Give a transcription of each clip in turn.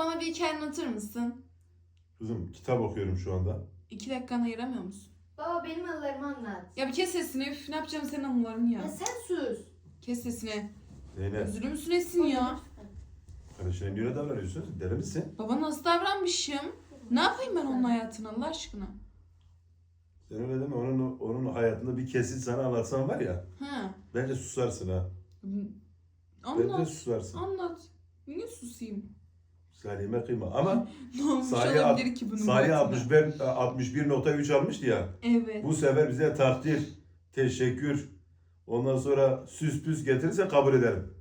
bana bir hikaye anlatır mısın? Kızım kitap okuyorum şu anda. İki dakikanı ayıramıyor musun? Baba benim anılarımı anlat. Ya bir kes sesini. Üf, ne yapacağım senin anılarını Ya ya. sen sus. Kes sesini. Zeynep. Üzülür müsün Esin ya? Kardeşine niye öyle davranıyorsun? Deli misin? Baba nasıl davranmışım? Ne yapayım ben onun hayatına Allah aşkına? Sen öyle deme. Onun, onun hayatında bir kesit sana anlatsam var ya. Ha. Bence susarsın ha. Bence Anlat. susarsın. Anlat. Niye susayım? Salih'ime kıyma. Ama Ne olmuş Salih, olabilir ki bunun Salih hayatına? 61, 61.3 almıştı ya. Evet. Bu sefer bize takdir, teşekkür, ondan sonra süs püs getirirse kabul ederim.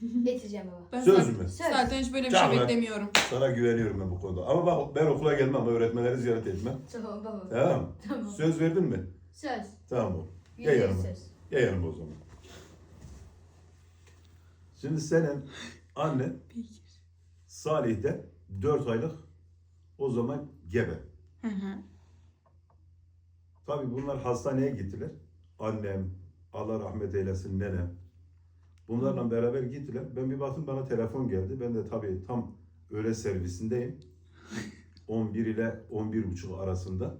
Getireceğim baba. Ben Söz zaten, mü? Söz. zaten hiç böyle bir Tamam. şey beklemiyorum. Sana güveniyorum ben bu konuda. Ama bak ben okula gelmem, öğretmenleri ziyaret etmem. Tamam baba. Tamam mı? Tamam. Söz verdin mi? Söz. Tamam o. Yüzde yüz yanıma. söz. Gel yanıma o zaman. Şimdi senin annen Peki. Salih'te 4 aylık o zaman gebe. Hı hı. Tabii bunlar hastaneye gittiler. Annem, Allah rahmet eylesin nenem. Bunlarla beraber gittiler. Ben bir baktım bana telefon geldi. Ben de tabii tam öğle servisindeyim. 11 ile 11 buçuk arasında.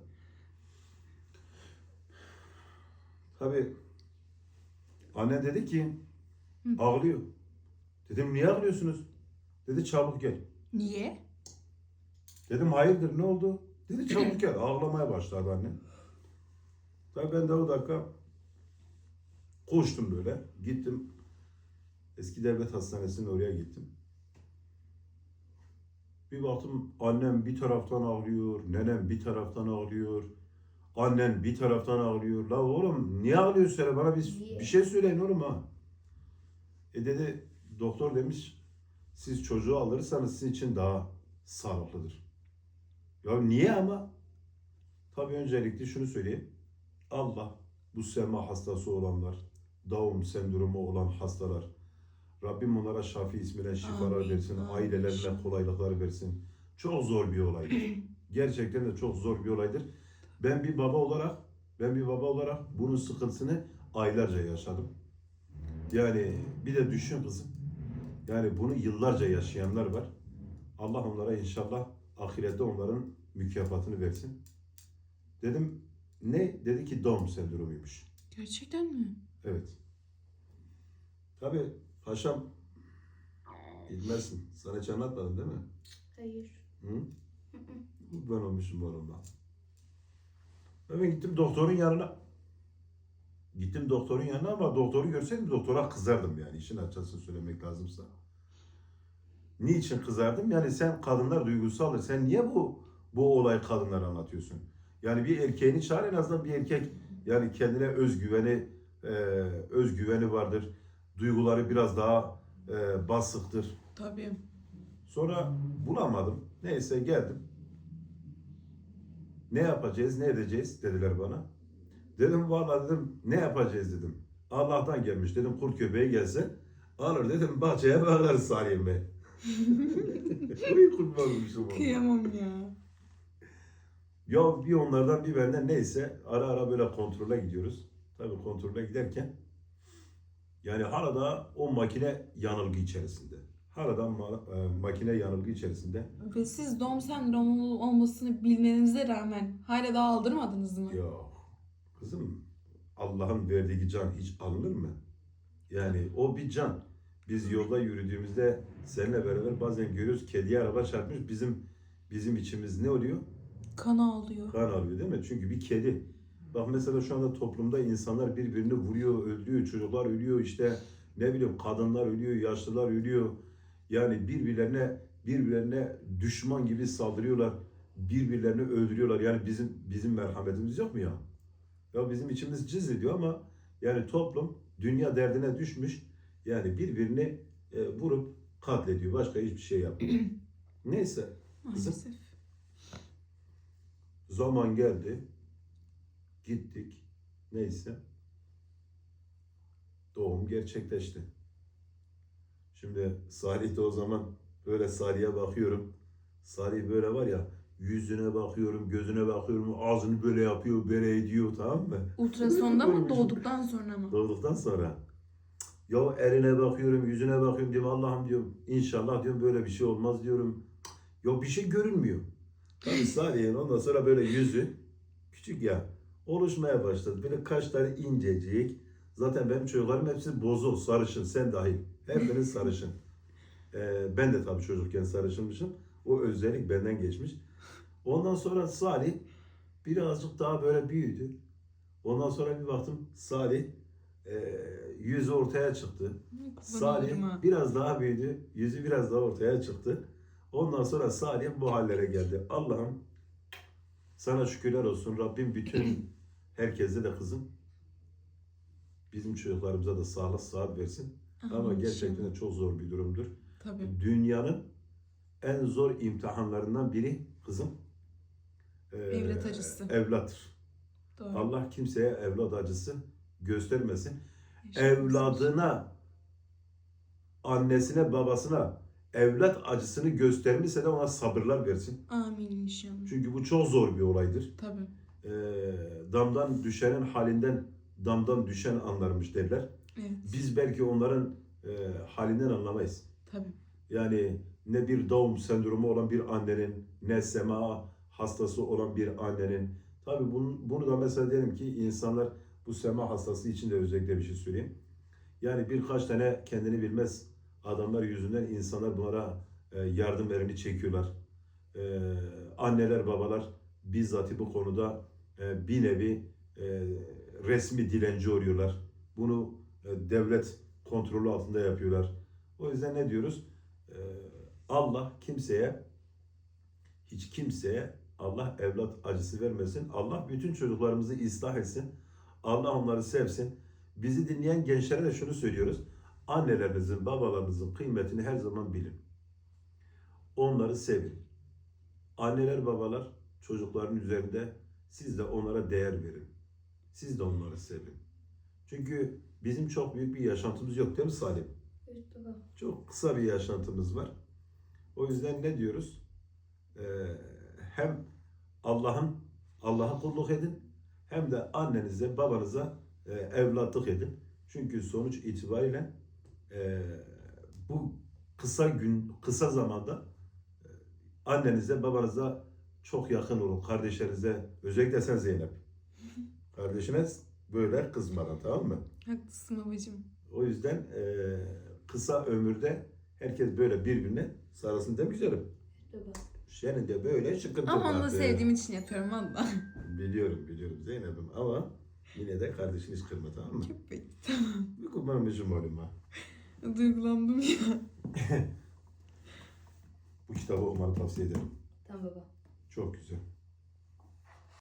Tabii anne dedi ki ağlıyor. Dedim niye ağlıyorsunuz? Dedi çabuk gel. Niye? Dedim hayırdır ne oldu? Dedi çabuk gel. Ağlamaya başladı anne. Tabii ben de o dakika koştum böyle. Gittim. Eski devlet hastanesinin oraya gittim. Bir baktım annem bir taraftan ağlıyor, nenem bir taraftan ağlıyor. Annen bir taraftan ağlıyor. La oğlum niye ağlıyorsun sen? Bana bir, bir şey söyleyin oğlum ha. E dedi doktor demiş siz çocuğu alırsanız sizin için daha sağlıklıdır. Ya niye ama? Tabii öncelikle şunu söyleyeyim. Allah bu sema hastası olanlar, Down sendromu olan hastalar, Rabbim onlara Şafi ismiyle şifalar versin, ailelerine kolaylıklar versin. Çok zor bir olaydır. Gerçekten de çok zor bir olaydır. Ben bir baba olarak, ben bir baba olarak bunun sıkıntısını aylarca yaşadım. Yani bir de düşün kızım. Yani bunu yıllarca yaşayanlar var. Allah onlara inşallah ahirette onların mükafatını versin. Dedim ne? Dedi ki Down sendromuymuş. Gerçekten mi? Evet. Tabi paşam bilmezsin. Sana hiç anlatmadım değil mi? Hayır. Hı? Ben olmuşum onunla. Ve Ben gittim doktorun yanına. Gittim doktorun yanına ama doktoru görseydim doktora kızardım yani işin açıkçası söylemek lazımsa. Niçin kızardım? Yani sen kadınlar duygusaldır. Sen niye bu bu olay kadınlara anlatıyorsun? Yani bir erkeğini çağır en azından bir erkek yani kendine özgüveni e, özgüveni vardır. Duyguları biraz daha e, basıktır. Tabii. Sonra bulamadım. Neyse geldim. Ne yapacağız, ne edeceğiz dediler bana. Dedim vallahi dedim ne yapacağız dedim. Allah'tan gelmiş dedim kurt köpeği gelse alır dedim bahçeye bakarız Salim Bey. Uy kurban olmuşum ona. Kıyamam ya. Ya bir onlardan bir benden neyse ara ara böyle kontrole gidiyoruz. Tabii kontrole giderken yani hala da o makine yanılgı içerisinde. Hala da ma- e, makine yanılgı içerisinde. Ve siz Down sendromu olmasını bilmenize rağmen hala daha aldırmadınız mı? Yok. Kızım Allah'ın verdiği can hiç alınır mı? Yani o bir can. Biz yolda yürüdüğümüzde seninle beraber bazen görüyoruz kediye araba çarpmış bizim bizim içimiz ne oluyor? Kan ağlıyor. Kan alıyor değil mi? Çünkü bir kedi. Bak mesela şu anda toplumda insanlar birbirini vuruyor, öldürüyor, çocuklar ölüyor işte ne bileyim kadınlar ölüyor, yaşlılar ölüyor. Yani birbirlerine birbirlerine düşman gibi saldırıyorlar. Birbirlerini öldürüyorlar. Yani bizim bizim merhametimiz yok mu ya? Ya bizim içimiz cız ediyor ama yani toplum dünya derdine düşmüş. Yani birbirini e, vurup katlediyor. Başka hiçbir şey yapmıyor. Neyse. Maalesef. Zaman geldi. Gittik. Neyse. Doğum gerçekleşti. Şimdi Salih de o zaman böyle Salih'e bakıyorum. Salih böyle var ya yüzüne bakıyorum, gözüne bakıyorum, ağzını böyle yapıyor, böyle ediyor tamam mı? Ultrasonda mı Görmüşüm. doğduktan sonra mı? Doğduktan sonra Ya eline bakıyorum, yüzüne bakıyorum diyorum Allah'ım diyorum inşallah diyorum böyle bir şey olmaz diyorum. Ya bir şey görünmüyor. Tabii Salih'in ondan sonra böyle yüzü küçük ya oluşmaya başladı. Böyle kaşları incecik. Zaten benim çocuklarım hepsi bozuk, sarışın, sen dahil. Hepiniz sarışın. Ee, ben de tabii çocukken sarışınmışım. O özellik benden geçmiş. Ondan sonra Salih birazcık daha böyle büyüdü. Ondan sonra bir baktım Salih e, yüzü ortaya çıktı. Salih biraz daha büyüdü. Yüzü biraz daha ortaya çıktı. Ondan sonra Salih bu hallere geldi. Allah'ım sana şükürler olsun. Rabbim bütün herkese de kızım bizim çocuklarımıza da sağlık sıhhat versin. Ama Amin gerçekten de çok zor bir durumdur. Tabii. Dünyanın en zor imtihanlarından biri kızım Evlat acısı. Evlattır. Doğru. Allah kimseye evlat acısı göstermesin. İnşallah. Evladına, annesine, babasına evlat acısını göstermişse de ona sabırlar versin. Amin inşallah. Çünkü bu çok zor bir olaydır. Tabii. Ee, damdan düşenin halinden damdan düşen anlarmış derler. Evet. Biz belki onların e, halinden anlamayız. Tabii. Yani ne bir Down sendromu olan bir annenin, ne sema hastası olan bir annenin. Tabii bunu, bunu da mesela diyelim ki insanlar bu sema hastası için de özellikle bir şey söyleyeyim. Yani birkaç tane kendini bilmez adamlar yüzünden insanlar bunlara e, yardım elini çekiyorlar. E, anneler, babalar bizzati bu konuda e, bir nevi resmi dilenci oluyorlar. Bunu devlet kontrolü altında yapıyorlar. O yüzden ne diyoruz? Allah kimseye hiç kimseye Allah evlat acısı vermesin. Allah bütün çocuklarımızı ıslah etsin. Allah onları sevsin. Bizi dinleyen gençlere de şunu söylüyoruz. Annelerinizin, babalarınızın kıymetini her zaman bilin. Onları sevin. Anneler, babalar çocukların üzerinde siz de onlara değer verin. Siz de onları sevin. Çünkü bizim çok büyük bir yaşantımız yok değil mi Salim? Evet baba. Çok kısa bir yaşantımız var. O yüzden ne diyoruz? Ee, hem Allah'ın Allah'a kulluk edin hem de annenize, babanıza e, evlatlık edin. Çünkü sonuç itibariyle e, bu kısa gün, kısa zamanda e, annenize, babanıza çok yakın olun. Kardeşlerinize, özellikle sen Zeynep. Kardeşine böyle kızmadan tamam mı? Haklısın babacığım. O yüzden e, kısa ömürde herkes böyle birbirine sarılsın değil mi güzelim? Evet. Senin de böyle sıkıntı Ama onu da var. sevdiğim için yapıyorum valla. Biliyorum biliyorum Zeynep'im ama yine de kardeşini hiç kırma tamam mı? Köpek. Bir kurbanmışım oğlum ha. Duygulandım ya. Bu kitabı okumanı tavsiye ederim. Tamam baba. Çok güzel.